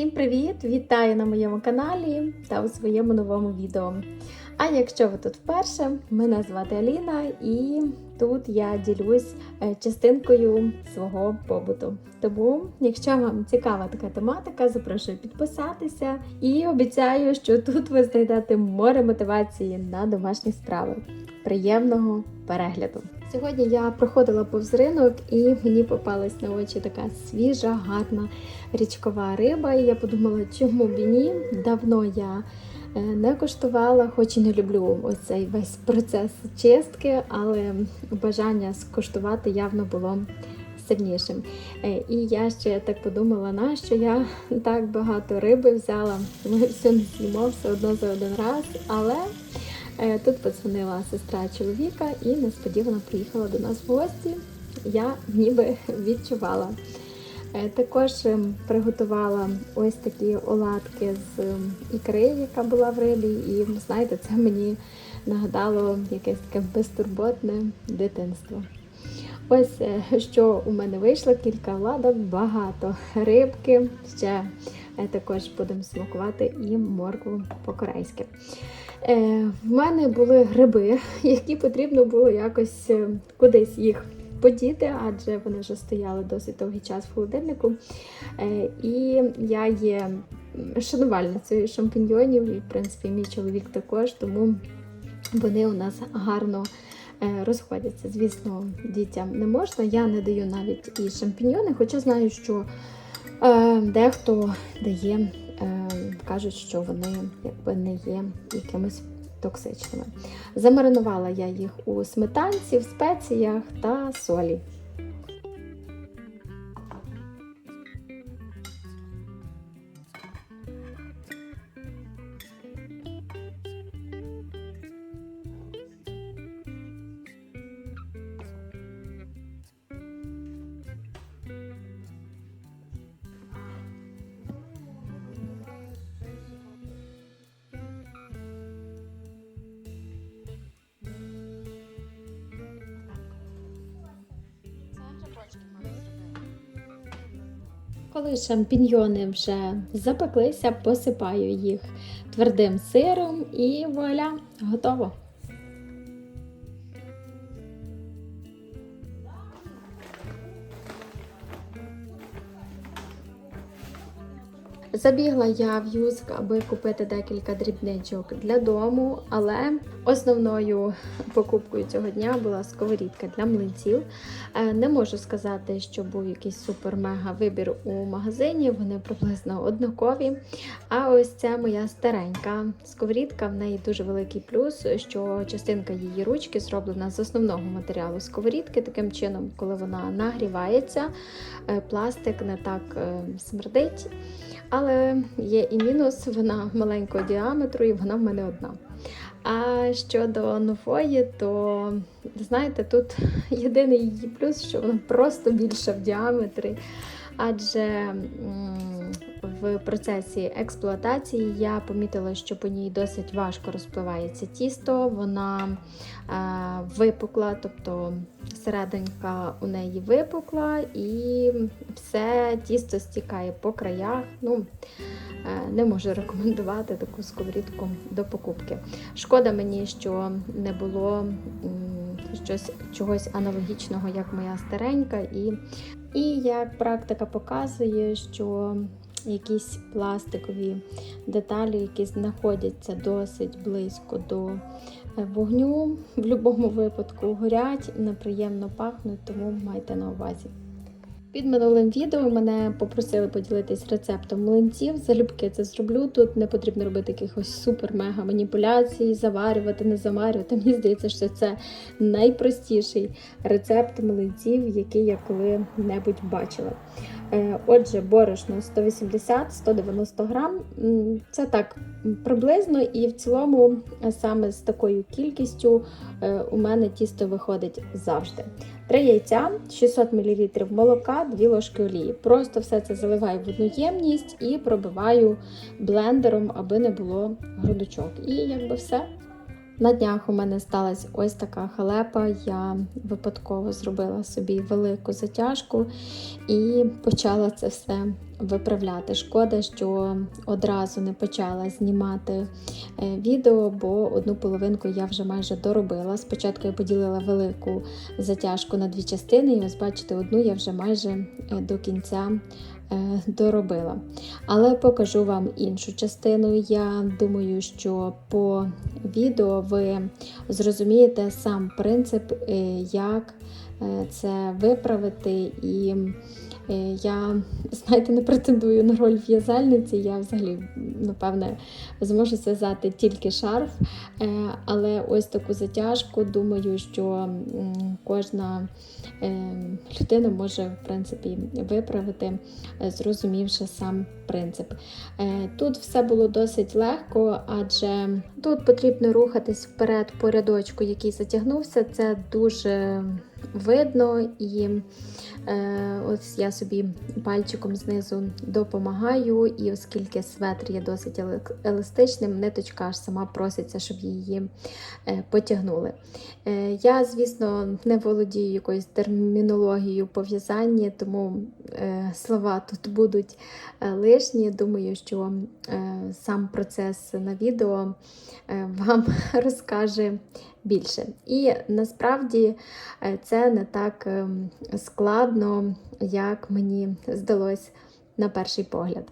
Всім привіт! Вітаю на моєму каналі та у своєму новому відео. А якщо ви тут вперше, мене звати Аліна, і тут я ділюсь е, частинкою свого побуту. Тому, якщо вам цікава така тематика, запрошую підписатися і обіцяю, що тут ви знайдете море мотивації на домашні справи. Приємного перегляду! Сьогодні я проходила повз ринок і мені попалась на очі така свіжа, гарна річкова риба. І я подумала, чому б і ні? Давно я не коштувала, хоч і не люблю ось цей весь процес чистки, але бажання скуштувати явно було сильнішим. Е, І я ще так подумала, на що я так багато риби взяла. Ми все не з'їмо все одно за один раз, але. Е, Тут подзвонила сестра чоловіка і несподівано приїхала до нас в гості. Я ніби відчувала. Е, Також ем, приготувала ось такі оладки з ем, ікри, яка була в рибі. І знаєте, це мені нагадало якесь таке безтурботне дитинство. Ось е, що у мене вийшло, кілька оладок, багато рибки. Ще е, також будемо смакувати і моркву по-корейськи. В мене були гриби, які потрібно було якось е, кудись їх подіти, адже вони вже стояли досить довгий час в холодильнику. Е, і я є шанувальницею шампіньйонів, і в принципі мій чоловік також, тому вони у нас гарно е, розходяться. Звісно, дітям не можна. Я не даю навіть і шампіньйони, хоча знаю, що е, дехто дає, е, кажуть, що вони якби не є якимось токсичними. Замаринувала я їх у сметанці, в спеціях та солі. Коли шампіньйони вже запеклися, посипаю їх твердим сиром і вуаля, готово. Забігла я в Юск, аби купити декілька дрібничок для дому, але основною покупкою цього дня була сковорідка для млинців. Е, Не можу сказати, що був якийсь супер-мега вибір у магазині, вони приблизно однакові. А ось це моя старенька сковорідка. В неї дуже великий плюс, що частинка її ручки зроблена з основного матеріалу сковорідки. Таким чином, коли вона нагрівається, е, пластик не так е, смердить. Але є і мінус, вона маленького діаметру, і вона в мене одна. А щодо нової, то знаєте, тут єдиний її плюс, що вона просто більша в діаметрі. Адже в процесі експлуатації я помітила, що по ній досить важко розпливається тісто, вона е, випукла, тобто серединка у неї випукла, і все тісто стікає по краях. Ну, е, не можу рекомендувати таку сковорідку до покупки. Шкода мені, що не було щось, чогось аналогічного, як моя старенька, і і як практика показує, що якісь пластикові деталі, які знаходяться досить близько до е, вогню, в будь-якому випадку горять, неприємно пахнуть, тому майте на увазі. Під минулим відео мене попросили поділитись рецептом млинців. Залюбки це зроблю. Тут не потрібно робити якихось супер-мега маніпуляцій, заварювати, не заварювати. Мені здається, що це найпростіший рецепт млинців, який я коли-небудь бачила. Е, Отже, борошно 180-190 грам. Це так приблизно, і в цілому саме з такою кількістю е, у мене тісто виходить завжди. 3 яйця, 600 мл молока, 2 ложки олії. Просто все це заливаю в одну ємність і пробиваю блендером, аби не було грудочок. І якби все. На днях у мене сталася ось така халепа. Я випадково зробила собі велику затяжку і почала це все виправляти. Шкода, що одразу не почала знімати е, відео, бо одну половинку я вже майже доробила. Спочатку я поділила велику затяжку на дві частини, і ось бачите, одну я вже майже е, до кінця доробила. Але покажу вам іншу частину. Я думаю, що по відео ви зрозумієте сам принцип, е, як е, це виправити. І е, я, знаєте, не претендую на роль в'язальниці. Я взагалі, напевне, зможу зв'язати тільки шарф. Е, Але ось таку затяжку, думаю, що кожна е, людина може в принципі виправити, е, зрозумівши сам принцип. Е, Тут все було досить легко, адже тут потрібно рухатись вперед по рядочку, який затягнувся. Це дуже видно і е, ось я собі пальчиком знизу допомагаю, і оскільки светр є досить еластичним, ниточка аж сама проситься, щоб її е, потягнули. Е, Я, звісно, не володію якоюсь термінологією по в'язанні, тому е, слова тут будуть е, лишні. Думаю, що е, сам процес на відео е, вам розкаже більше. І насправді е, це не так ем, складно, як мені здалось на перший погляд.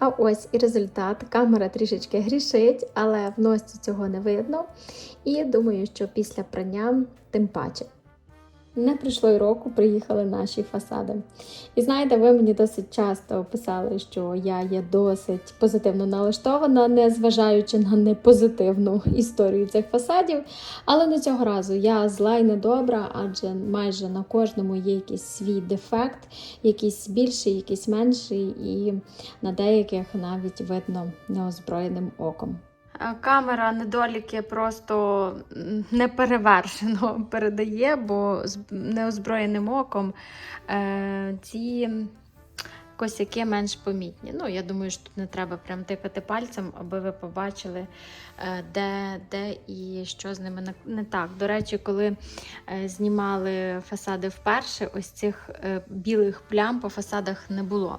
А ось і результат. Камера трішечки грішить, але в носі цього не видно. І думаю, що після прання тим паче. Не пройшло й року, приїхали наші фасади. І знаєте, ви мені досить часто писали, що я є досить позитивно налаштована, не зважаючи на непозитивну історію цих фасадів. Але не цього разу я зла й недобра, адже майже на кожному є якийсь свій дефект, якийсь більший, якийсь менший, і на деяких навіть видно неозброєним оком. Камера недоліки просто неперевершено передає, бо з неозброєним оком е, ці косяки менш помітні. Ну, я думаю, що тут не треба прям тикати пальцем, аби ви побачили, е, де, де і що з ними не- так. До речі, коли е, знімали фасади вперше, ось цих е, білих плям по фасадах не було.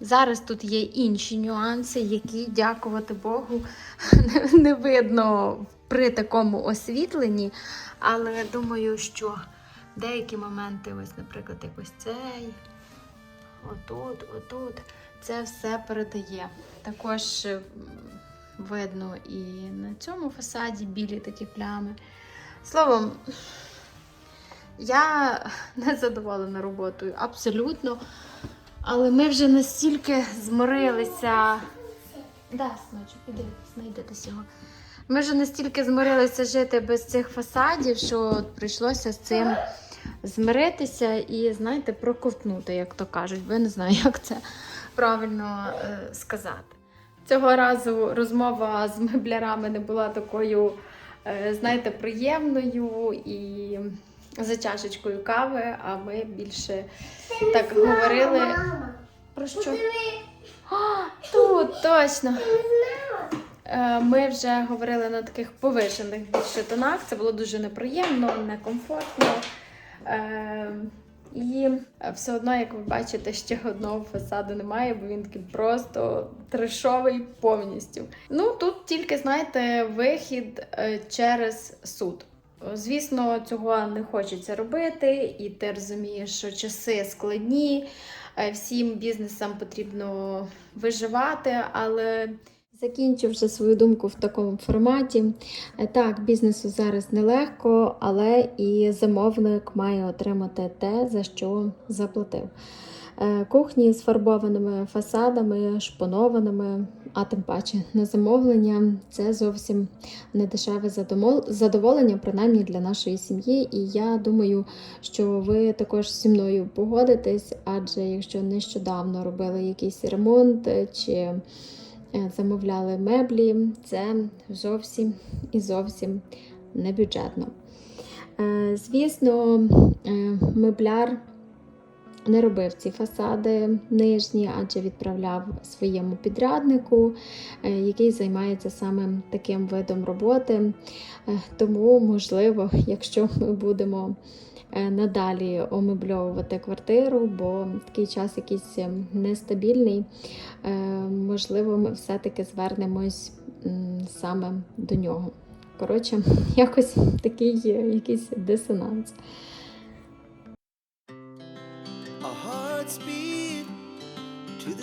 Зараз тут є інші нюанси, які, дякувати Богу, не- видно при такому освітленні. Але думаю, що деякі моменти, ось, наприклад, як ось цей, отут, отут, це все передає. Також е, видно і на цьому фасаді білі такі плями. Словом, я не задоволена роботою абсолютно. Але ми вже настільки зморилися. Да, синочок, іди, знайдете його. Ми вже настільки зморилися жити без цих фасадів, що прийшлося з цим змиритися і, знаєте, проковтнути, як то кажуть, бо я не знаю, як це правильно е, сказати. Цього разу розмова з меблярами не була такою, е, знаєте, приємною і за чашечкою кави, а ми більше так говорили. Про що? А, тут, точно. Е, Ми вже говорили на таких повишених більше тонах. Це було дуже неприємно, некомфортно. Е, І все одно, як ви бачите, ще одного фасаду немає, бо він такий просто трешовий повністю. Ну тут тільки, знаєте, вихід е, через суд. Звісно, цього не хочеться робити, і ти розумієш, що часи складні, е, всім бізнесам потрібно виживати, але закінчу вже свою думку в такому форматі. Е, Так, бізнесу зараз нелегко, але і замовник має отримати те, за що заплатив. Е, Кухні з фарбованими фасадами, шпонованими, а тим паче на замовлення це зовсім не дешеве задоволення, принаймні для нашої сім'ї. І я думаю, що ви також зі мною погодитесь, адже якщо нещодавно робили якийсь ремонт чи е, замовляли меблі, це зовсім і зовсім не бюджетно. Е, Звісно, мебляр не робив ці фасади нижні, адже відправляв своєму підряднику, е, який займається саме таким видом роботи. Е, Тому, можливо, якщо ми будемо е, надалі омебльовувати квартиру, бо такий час якийсь е, нестабільний, можливо, ми все-таки звернемось саме до нього. Коротше, якось такий якийсь дисонанс.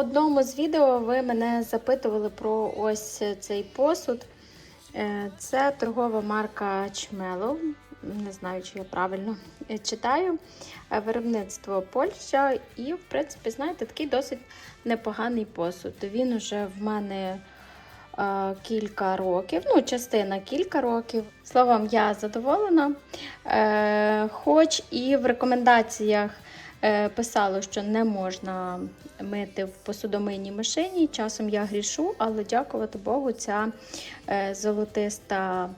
Одному з відео ви мене запитували про ось цей посуд. Е, Це торгова марка Чмело. Не знаю, чи я правильно е, читаю. Е, Виробництво Польща. І, в принципі, знаєте, такий досить непоганий посуд. Він уже в мене кілька років, ну, частина кілька років. Словом, я задоволена. Хоч і в рекомендаціях писало, що не можна мити в посудомийній машині. Часом я грішу, але дякувати Богу, ця е, золотиста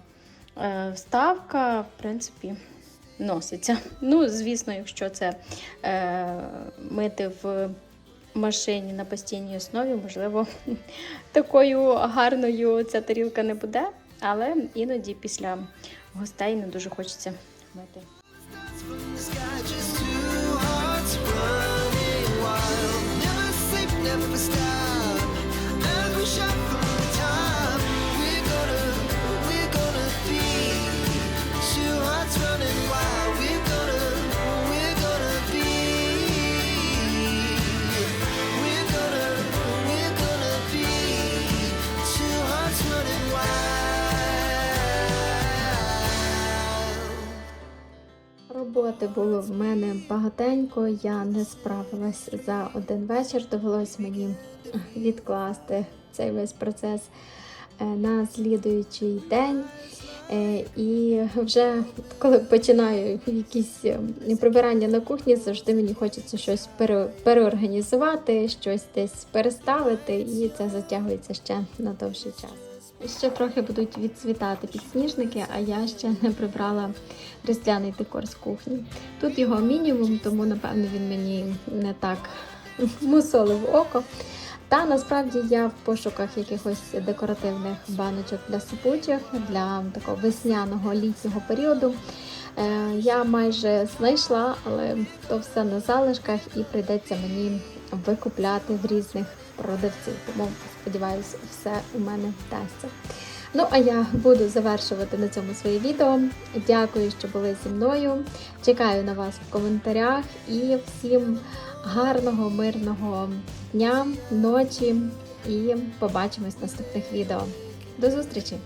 е, вставка, в принципі, носиться. Ну, звісно, якщо це е, мити в машині на постійній основі, можливо, такою гарною ця тарілка не буде, але іноді після гостей не дуже хочеться мити. Роботи було в мене багатенько, я не справилась за один вечір. Довелось мені відкласти цей весь процес е, на слідуючий день. Е, І вже коли починаю якісь е, прибирання на кухні, завжди мені хочеться щось пере- переорганізувати, щось десь переставити, і це затягується ще на довший час. Ще трохи будуть відцвітати підсніжники, а я ще не прибрала різдвяний декор з кухні. Тут його мінімум, тому напевно він мені не так мусолив око. Та насправді я в пошуках якихось декоративних баночок для супучих, для такого весняного літнього періоду. Е, Я майже знайшла, але то все на залишках і прийдеться мені викупляти в різних продавців. Тому сподіваюся, все у мене вдасться. Ну, а я буду завершувати на цьому своє відео. Дякую, що були зі мною. Чекаю на вас в коментарях і всім гарного, мирного дня, ночі і побачимось в наступних відео. До зустрічі!